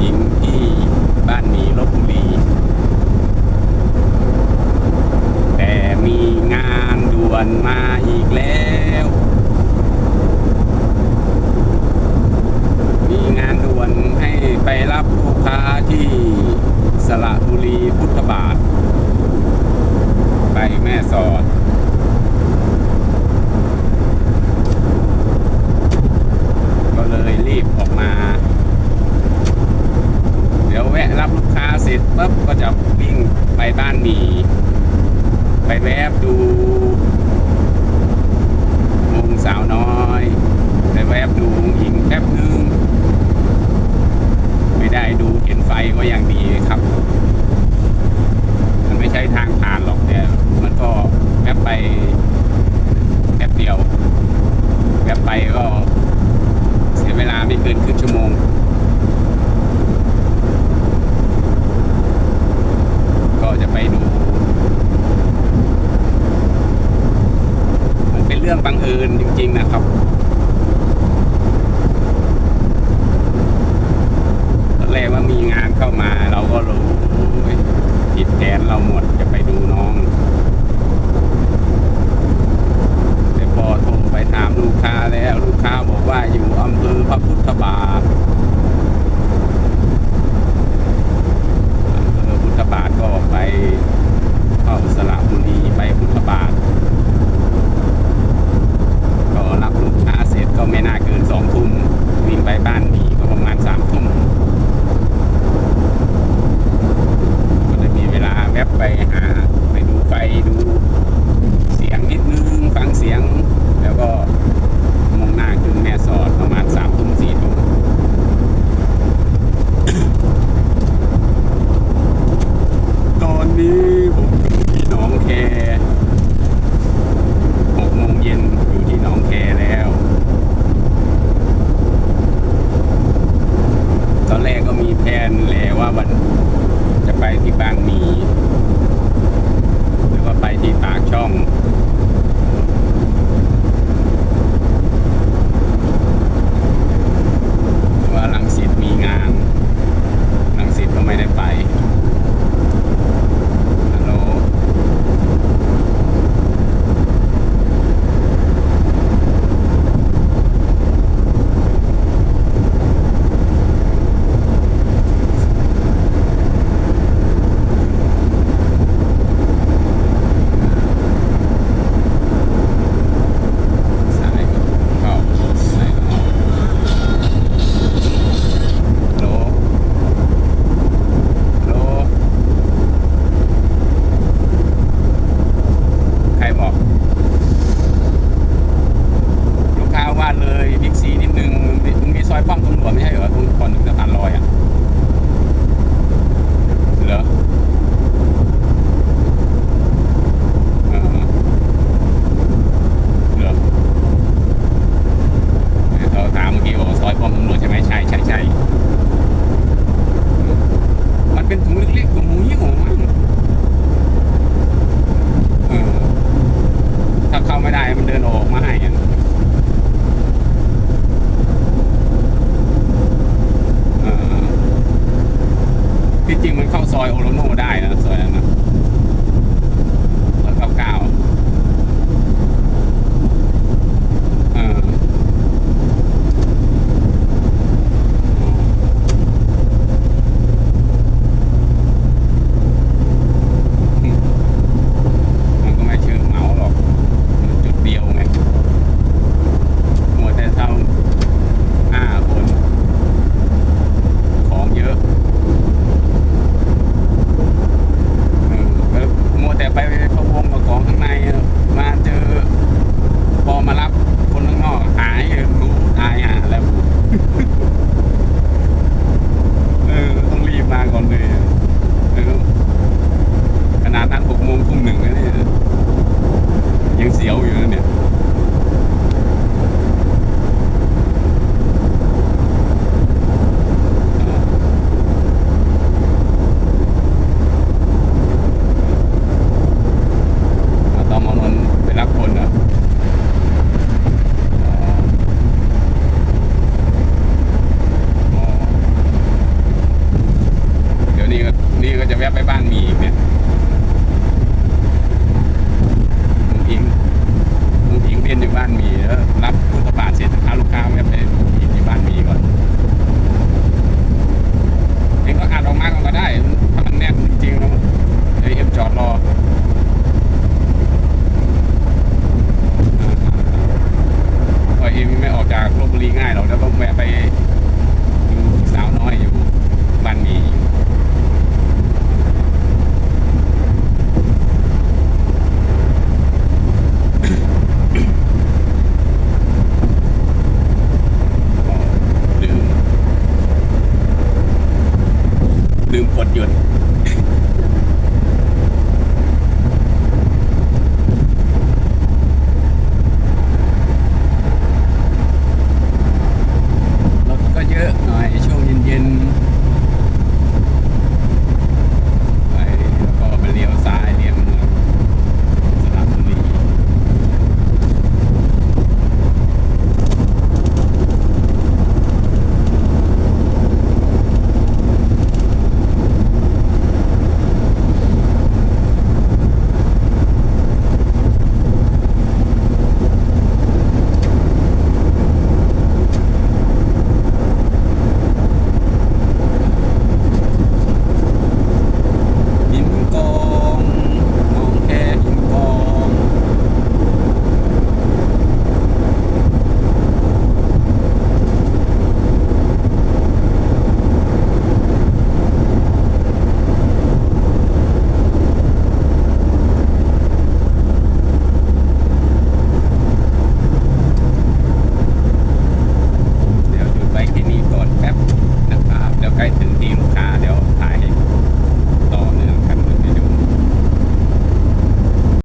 หญิงที่บ้านมีลบบุรี แต่มีงานด่วนมาอีกแล้ว มีงานด่วนให้ไปรับลูกค้าที่สระบุรีพุทธบาท ไปแม่สอดก็เลยรีบออกมา รับลูกค้าเสร็จปุ๊บก็จะวิ่งไปบ้านหมีไปแวบดูวงสาวน้อย ไปแวบดูหญิงแป๊บนึงไม่ได้ดูเห็นไฟก็อย่างดีครับ มันไม่ใช่ทางผ่านหรอกเนี่ยมันก็แวบไปแป๊บเดียวแวบไปก็เสียเวลาไม่เกินครึ่งชั่วโมง บังเอิญจริง ๆ นะครับแรกว่ามีงานเข้ามาเราก็รู้ผิดแผนเราหมดจะไปดูน้อง ไม่ใช่เหรอตอนนึงจะ บ้างมีเนี่ย ลืมกดหยุด